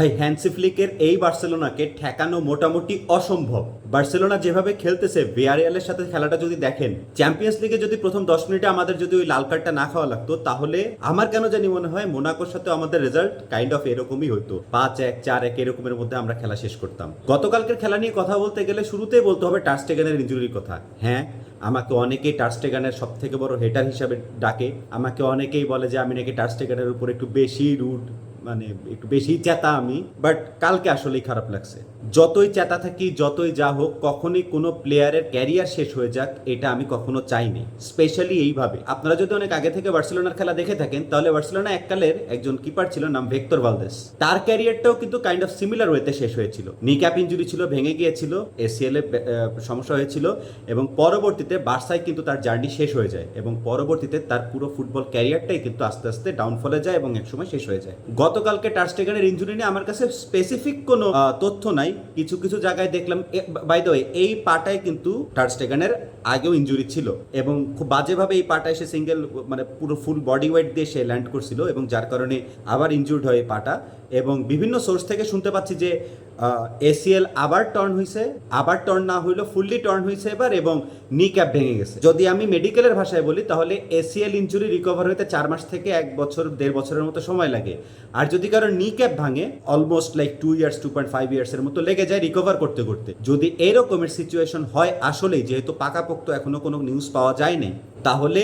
ভাই হ্যান্সি ফ্লিকের এই বার্সেলোনাকে ঠেকানো মোটামুটি অসম্ভব। বার্সেলোনা যেভাবে খেলতেছে, ভিয়ারিয়ালের সাথে খেলাটা যদি দেখেন, চ্যাম্পিয়ন্স লিগে যদি প্রথম দশ মিনিটে আমাদের যদি ওই লাল কার্ডটা না খাওয়া লাগতো, তাহলে আমার কেন জানি মনে হয় মোনাকোর সাথে আমাদের রেজাল্ট কাইন্ড অফ এরকমই হতো পাঁচ এক, চার এক এরকমের মধ্যে আমরা খেলা শেষ করতাম। গতকালকের খেলা নিয়ে কথা বলতে গেলে শুরুতেই বলতে হবে টাস্টেগানের ইঞ্জুরির কথা। হ্যাঁ আমাকে অনেকেই টার্স্টেগানের সব থেকে বড় হেটার হিসাবে ডাকে। আমাকে অনেকেই বলে যে, আমি নাকি টার্স্টেগানের উপর একটু বেশি রুড মানে একটু বেশি চেতা আমি বাট কালকে আসলেই খারাপ লাগছে। যতই চেতা থাকি, যতই যা হোক, কখনোই কোনো প্লেয়ারের ক্যারিয়ার শেষ হয়ে যাক, এটা আমি কখনো চাইনি। স্পেশালি এইভাবে। আপনারা যদি অনেক আগে থেকে বার্সেলোনার খেলা দেখে থাকেন, তাহলে বার্সেলোনা এককালের একজন কিপার ছিল, নাম ভেক্টর ভালদেস। তার ক্যারিয়ারটাও কিন্তু কাইন্ড অফ সিমিলার ওয়েতে শেষ হয়েছিল। নি ক্যাপ ইঞ্জুরি ছিল, ভেঙে গিয়েছিল এসিএল এ সমস্যা হয়েছিল, এবং পরবর্তীতে বার্সায় কিন্তু তার জার্নি শেষ হয়ে যায়, এবং পরবর্তীতে তার পুরো ফুটবল ক্যারিয়ারটাই কিন্তু আস্তে আস্তে ডাউনফলে যায় এবং একসময় শেষ হয়ে যায়। গতকালকে টার্স্টেগারের ইঞ্জুরি নিয়ে আমার কাছে স্পেসিফিক কোনো তথ্য নাই। কিছু কিছু জায়গায় দেখলাম বাই দ্য এই পাটায় কিন্তু টার্স্টেগানের আগেও ইঞ্জুরি ছিল এবং খুব বাজেভাবে এই পাটা এসে সিঙ্গেল মানে পুরো ফুল বডি ওয়েট দিয়ে সে ল্যান্ড করছিল এবং যার কারণে আবার ইনজুর্ড হয় পাটা এবং বিভিন্ন সোর্স থেকে শুনতে পাচ্ছি যে এসিএল আবার টার্ন হয়েছে আবার টার্ন না হইল ফুললি টার্ন হয়েছে এবার এবং নি ক্যাপ ভেঙে গেছে। যদি আমি মেডিকেলের ভাষায় বলি, তাহলে এসিএল ইঞ্জুরি রিকভার হতে চার মাস থেকে এক বছর, দেড় বছরের মতো সময় লাগে। আর যদি কারও নি ক্যাপ ভাঙে almost like two years two point five ইয়ার্সের মতো লেগে যায় রিকভার করতে করতে। যদি এরকমের সিচুয়েশন হয় আসলেই, যেহেতু পাকাপোক্ত এখনও কোনো নিউজ পাওয়া যায়নি, তাহলে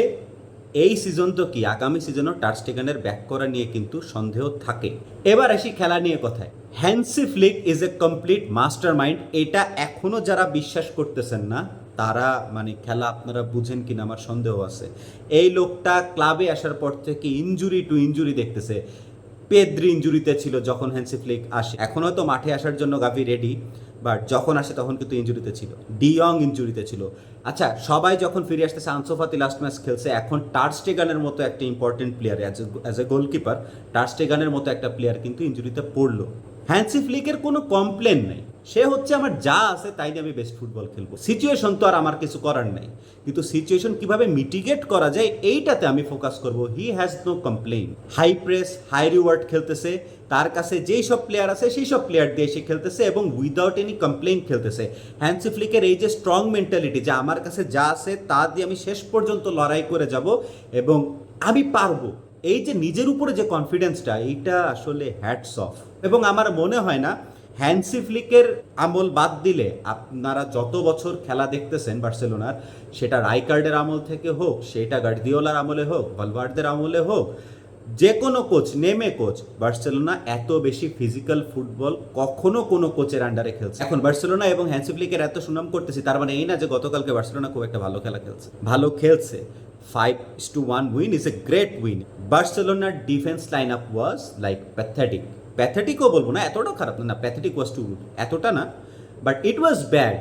এই সিজন তো কি আগামী সিজনও টার্স্টেগানের ব্যাক করা নিয়ে কিন্তু সন্দেহ থাকে। এবার আসি খেলা নিয়ে কথায়। Hansi Flick is a complete mastermind এটা এখনও যারা বিশ্বাস করতেছেন না, তারা মানে খেলা আপনারা বুঝেন কিনা আমার সন্দেহ আছে। এই লোকটা ক্লাবে আসার পর থেকে ইঞ্জুরি টু ইঞ্জুরি দেখতেছে। পেদ্রি ইঞ্জুরিতে ছিল যখন হ্যান্সি ফ্লিক আসে। এখন হয়তো মাঠে আসার জন্য গাভি রেডি বাট যখন আসে তখন কিন্তু ইঞ্জুরিতে ছিল। ডিয়ং ইঞ্জুরিতে ছিল। আচ্ছা সবাই যখন ফিরে আসতেছে আনসোফাতি লাস্ট ম্যাচ খেলছে, এখন টার্স্টেগানের মতো একটা important player as as a goalkeeper টার্স্টেগানের মতো একটা প্লেয়ার কিন্তু ইঞ্জুরিতে পড়ল। হ্যান্সি ফ্লিকের কোনো কমপ্লেন নেই। সে হচ্ছে আমার যা আছে তাই দিয়ে আমি বেস্ট ফুটবল খেলব। সিচুয়েশন তো আর আমার কিছু করার নাই। কিন্তু সিচুয়েশন কীভাবে মিটিগেট করা যায়, এইটাতে আমি ফোকাস করব। He has no complain high press high reward খেলতেছে। তার কাছে যেই সব প্লেয়ার আছে, সেই সব প্লেয়ার দিয়ে সে খেলতেছে এবং উইদাউট এনি কমপ্লেন খেলতেছে। হ্যান্সি ফ্লিকের এই যে স্ট্রং মেন্টালিটি যে আমার কাছে যা আছে তা দিয়ে আমি শেষ পর্যন্ত লড়াই করে যাব এবং আমি পারব। এই যে নিজের উপরে যে কনফিডেন্সটা এইটা আসলে হ্যাটস অফ এবং আমার মনে হয় না হ্যান্সি ফ্লিকের আমল বাদ দিলে আপনারা যত বছর খেলা দেখতেছেন বার্সেলোনার, সেটা রাইকার্ডের আমল থেকে হোক, সেটা গার্দিওলার আমলে হোক ভলভার্দের আমলে হোক যে কোনো কোচ, নেমে কোচ, বার্সেলোনা এত বেশি ফিজিক্যাল ফুটবল কখনো কোনো কোচের আন্ডারে খেলছে। এখন বার্সেলোনা এবং হ্যান্সি ফ্লিকের এত সুনাম করতেছি, তার মানে এই না যে গতকালকে বার্সেলোনা খুব একটা ভালো খেলা খেলছে। ভালো খেলছে। Five two one win is a great win বার্সেলোনার defence line up was like pathetic প্যাথেটিকও বলব না এতটাও খারাপ না প্যাথেটিক ওয়াজ টু এতটা না but it was bad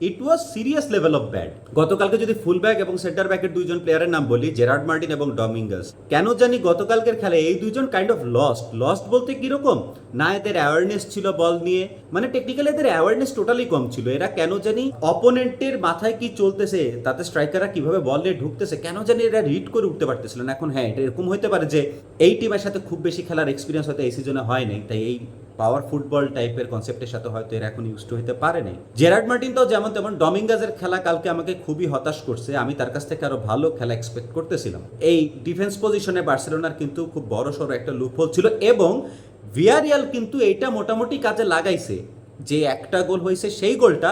it was serious level of bad গতকালকে যদি ফুল ব্যাক এবং সেন্টার ব্যাকের দুইজন প্লেয়ারের নাম বলি জেরার্ড মার্টিন এবং ডমিঙ্গাস কেন জানি গতকালকের খেলায় এই দুইজন কাইন্ড অফ লস্ট লস্ট বলতে কীরকম? না, এদের অ্যাওয়ারনেস ছিল বল নিয়ে। মানে টেকনিক্যালি এদের অ্যাওয়ারনেস টোটালি কম ছিল। এরা কেন জানি অপোনেন্টের মাথায় কি চলতেছে, তাতে স্ট্রাইকাররা কীভাবে বল নিয়ে ঢুকতেছে, কেন জানি এরা রিড করে উঠতে পারতেছিল না। এখন হ্যাঁ এটা এরকম হতে পারে যে, এই টিমের সাথে খুব বেশি খেলার এক্সপিরিয়েন্স হয়তো এই সিজনে হয় নাই। তাই এই পাওয়ার ফুটবল টাইপের কনসেপ্টের সাথে হয়তো এরা এখন ইউজ হতে পারে নাই জেরার্ড মার্টিনটাও যেমন তেমন ডমিঙ্গাজের খেলা কালকে আমাকে খুবই হতাশ করছে। আমি তার কাছ থেকে আরও ভালো খেলা এক্সপেক্ট করতেছিলাম। এই ডিফেন্স পজিশনে বার্সেলোনার কিন্তু খুব বড় সড়ো একটা লুপহোল ছিল এবং ভিয়ারিয়াল কিন্তু এইটা মোটামুটি কাজে লাগাইছে। যে একটা গোল হয়েছে সেই গোলটা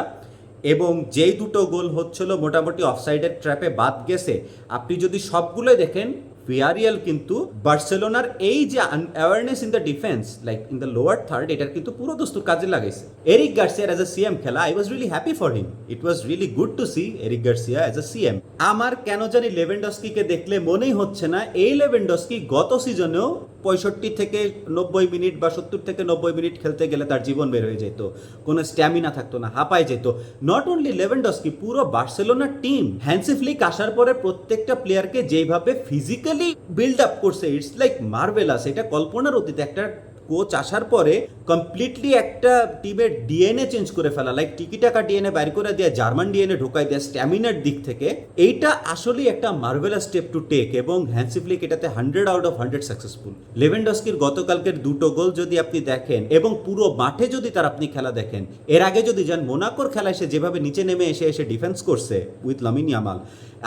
এবং যেই দুটো গোল হচ্ছিল মোটামুটি অফসাইডের ট্র্যাপে বাদ গেছে। আপনি যদি সবগুলোই দেখেন ভিয়ারিয়াল কিন্তু বার্সেলোনার এই যে awareness in the defence like in the lower third এটার কিন্তু পুরো দস্তুর কাজে লাগাইছে। এরিক গার্সিয়ার অ্যাজ এ সিএম খেলা I was really happy for him it was really good to see Eric Garcia as a CM আমার কেন জানি লেভেন্ডস্কিকে দেখলে মনেই হচ্ছে না, এই লেভেন্ডস্কি গত সিজনেও পঁয়ষট্টি থেকে নব্বই মিনিট বা সত্তর থেকে নব্বই মিনিট খেলতে গেলে তার জীবন বের হয়ে যেত। কোনো স্ট্যামিনা থাকতো না হাঁপায় যেত। নট অনলি লেভেন্ডস্কি পুরো বার্সেলোনা টিম হ্যান্সিফ্লিক আসার পরে প্রত্যেকটা প্লেয়ারকে যেভাবে ফিজিক্যালি বিল্ড আপ করছে ইটস লাইক মার্ভেলাস এটা কল্পনার অতীত, একটা কোচ আসার পরে কমপ্লিটলি একটা টিমের ডিএনএ চেঞ্জ করে ফেলা লাইক টিকি টাকা ডিএনএ বাইর করে দেওয়া জার্মান ডিএনএ ঢোকাই দেওয়া স্ট্যামিনার দিক থেকে, এইটা আসলেই একটা মার্ভেলাস স্টেপ টু টেক এবং হ্যান্সিফ্লিক এটাতে hundred out of hundred successful লেভেন্ডস্কির গতকালকের দুটো গোল যদি আপনি দেখেন এবং পুরো মাঠে যদি তার আপনি খেলা দেখেন, এর আগে যদি যান মোনাকোর খেলায় সে যেভাবে নিচে নেমে এসে এসে ডিফেন্স করছে উইথ লামিন ইয়ামাল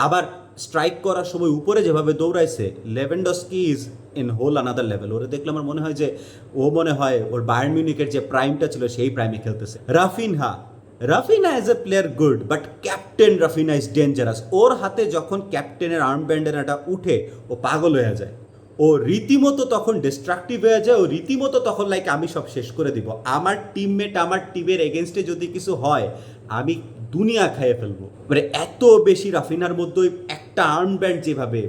আবার স্ট্রাইক করার সময় উপরে যেভাবে দৌড়াইছে Lewandowski is in whole another level ওরে দেখলে আমার মনে হয় যে, ও মনে হয় ওর বায়ার্ন মিউনিকের যে প্রাইমটা ছিল, সেই প্রাইমে খেলতেছে। Raphinha Raphinha as a player good but captain Raphinha is dangerous ওর হাতে যখন ক্যাপ্টেনের আর্ম ব্যান্ডেনাটা উঠে, ও পাগল হয়ে যায়। ও রীতিমতো তখন ডিস্ট্রাকটিভ হয়ে যায়, ও রীতিমতো তখন লাইক আমি সব শেষ করে দিব। আমার টিমমেট আমার টিমের এগেনস্টে যদি কিছু হয়, আমি দুনিয়া খাইয়ে ফেলব। মানে এত বেশি রাফিনার মধ্যে একটা আর্ম ব্যান্ড যেভাবে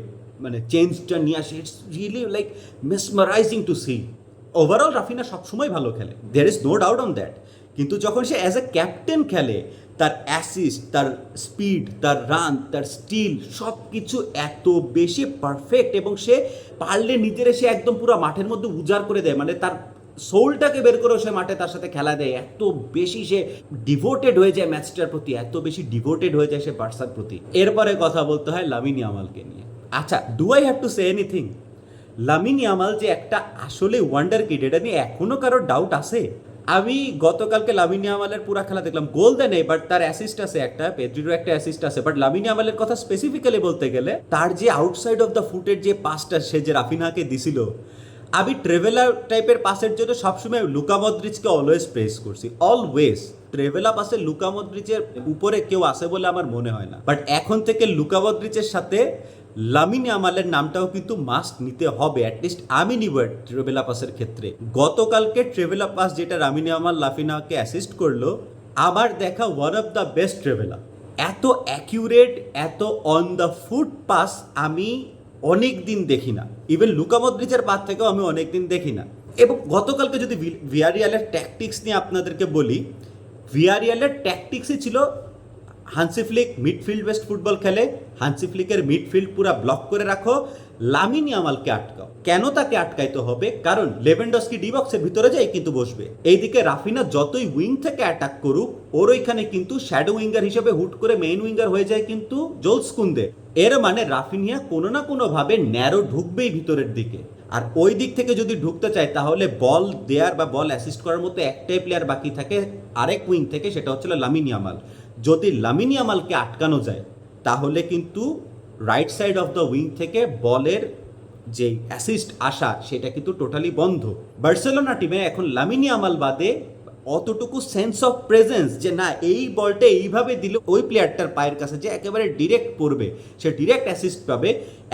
মানে চেঞ্জটা নিয়ে আসে it's really like mesmerising to see overall Raphinha সবসময় ভালো খেলে there is no doubt on that কিন্তু যখন সে অ্যাজ এ ক্যাপ্টেন খেলে, তার অ্যাসিস্ট তার স্পিড তার রান তার স্টিল সব কিছু এত বেশি পারফেক্ট এবং সে পারলে নিজের সে একদম পুরো মাঠের মধ্যে উজাড় করে দেয় মানে তার সোলটাকে বের করে সে মাঠে তার সাথে খেলা দেয়। এত বেশি সে ডিভোটেড হয়ে যায় ম্যাচটার প্রতি, এত বেশি ডিভোটেড হয়ে যায় সে বার্সার প্রতি। এরপরে কথা বলতে হয় লামিনী আমালকে নিয়ে। আচ্ছা do I have to say anything Lamine Yamal যে একটা আসলে ওয়ান্ডার কিড এটা নিয়ে এখনও কারোর ডাউট আছে? আমি গতকালকে লামিনী আমালের পুরা খেলা দেখলাম গোল দেয় নেই বাট তার অ্যাসিস্ট আছে একটা পেদ্রিরও একটা অ্যাসিস্ট আছে বাট লামিনী আমালের কথা স্পেসিফিক্যালি বলতে গেলে, তার যে আউটসাইড অফ দ্য ফুটের যে পাসটা সে যে রাফিনাকে দিছিল, আমি ট্রেভেলার টাইপের পাসের জন্য সবসময় লুকা মদ্রিচকে অলওয়েজ প্রেস করছি অলওয়েজ ট্রেভেলা পাসে লুকা মদ্রিচের উপরে কেউ আছে বলে আমার মনে হয় না বাট এখন থেকে লুকা মদ্রিচের সাথে লামিনী আমালের নামটাও কিন্তু মাস্ট নিতে হবে অ্যাটলিস্ট আমি নিব ট্রেভেলা পাসের ক্ষেত্রে। গতকালকে ট্রেভেলা পাস যেটা রামিনী আমাল লাফিনাকে অ্যাসিস্ট করল আমার দেখা ওয়ান অফ দ্য বেস্ট ট্রেভেলা এত অ্যাকিউরেট এত অন দ্য ফুট পাস আমি অনেক দিন দেখি না। ইভেন লুকা মদ্রিচের পাত থেকেও আমি অনেক দিন দেখি না। এবং গতকালকে যদি ভিয়ারিয়ালের ট্যাকটিক্স নিয়ে আপনাদেরকে বলি ভিয়ারিয়ালের ট্যাকটিক্সই ছিল হানসিফ্লিক মিডফিল্ড বেস্ট ফুটবল খেলে হানসিফ্লিকের মিডফিল্ড পুরা ব্লক করে রাখো লামিনী আমালকে আটকাও। কেন তাকে আটকাইতে হবে? কারণ লেভেন্ডস্কি ডিবক্সের ভিতরে যায় কিন্তু বসবে। এইদিকে রাফিনা যতই উইং থেকে অ্যাটাক করুক, ওর ওইখানে কিন্তু শ্যাডো উইঙ্গার হিসেবে হুট করে মেইন উইঙ্গার হয়ে যায় কিন্তু জোলস কুন্দে। এর মানে রাফিনিয়া কোনো না কোনোভাবে ন্যারো ঢুকবেই ভিতরের দিকে। আর ওই দিক থেকে যদি ঢুকতে চায়, তাহলে বল দেয়ার বা বল অ্যাসিস্ট করার মতো একটাই প্লেয়ার বাকি থাকে। আরেক উইং থেকে সেটা হচ্ছিল লামিনী আমাল যদি লামিনী আমালকে আটকানো যায়, তাহলে কিন্তু right side of the wing থেকে বলের যে অ্যাসিস্ট আসা, সেটা কিন্তু টোটালি বন্ধ। বার্সেলোনা টিমে এখন লামিনী আমাল বাদে অতটুকু সেন্স অফ প্রেজেন্স যে না, এই বলটা এইভাবে দিল, ওই প্লেয়ারটার পায়ের কাছে যে একেবারে ডিরেক্ট পড়বে। সে ডিরেক্ট অ্যাসিস্ট পাবে।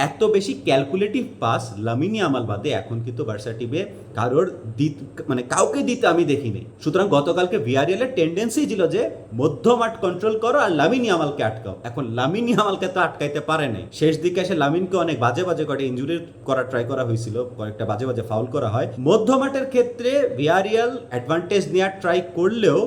এত বেশি ক্যালকুলেটিভ পাস লামিনি আমাল বাদে এখন কিন্তু বার্সা টিমে কারোর দিত মানে কাউকে দিতে আমি দেখিনি। সুতরাং গতকালকে ভিআরএলের টেন্ডেন্সি ছিল যে মধ্য মাঠ কন্ট্রোল করো আর লামিনি আমালকে আটকাও। এখন লামিনি আমালকে তো আটকাইতে পারে নাই। শেষ দিকে এসে লামিনকে অনেক বাজে বাজে কটা ইঞ্জুরি করা ট্রাই করা হয়েছিল, কয়েকটা বাজে বাজে ফাউল করা হয়। মধ্য মাঠের ক্ষেত্রে ভিআরএল অ্যাডভান্টেজ নেওয়ার ট্রাই করলেও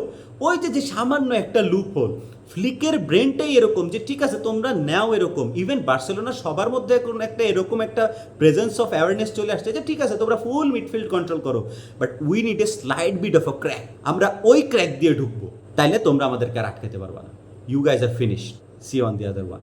ওই যে যে সামান্য একটা লুপ হোল ফ্লিকের ব্রেনটাই এরকম যে, ঠিক আছে, তোমরা নাও এরকম। ইভেন বার্সেলোনা সবার মধ্যে এখন একটা এরকম একটা প্রেজেন্স অফ অ্যাওয়ারনেস চলে আসছে যে, ঠিক আছে, তোমরা ফুল মিডফিল্ড কন্ট্রোল করো। But we need a slide bit of a crack আমরা ওই ক্র্যাক দিয়ে ঢুকবো। তাইলে তোমরা আমাদেরকে আর আটকাতে পারবা না। You guys are finish see on the other one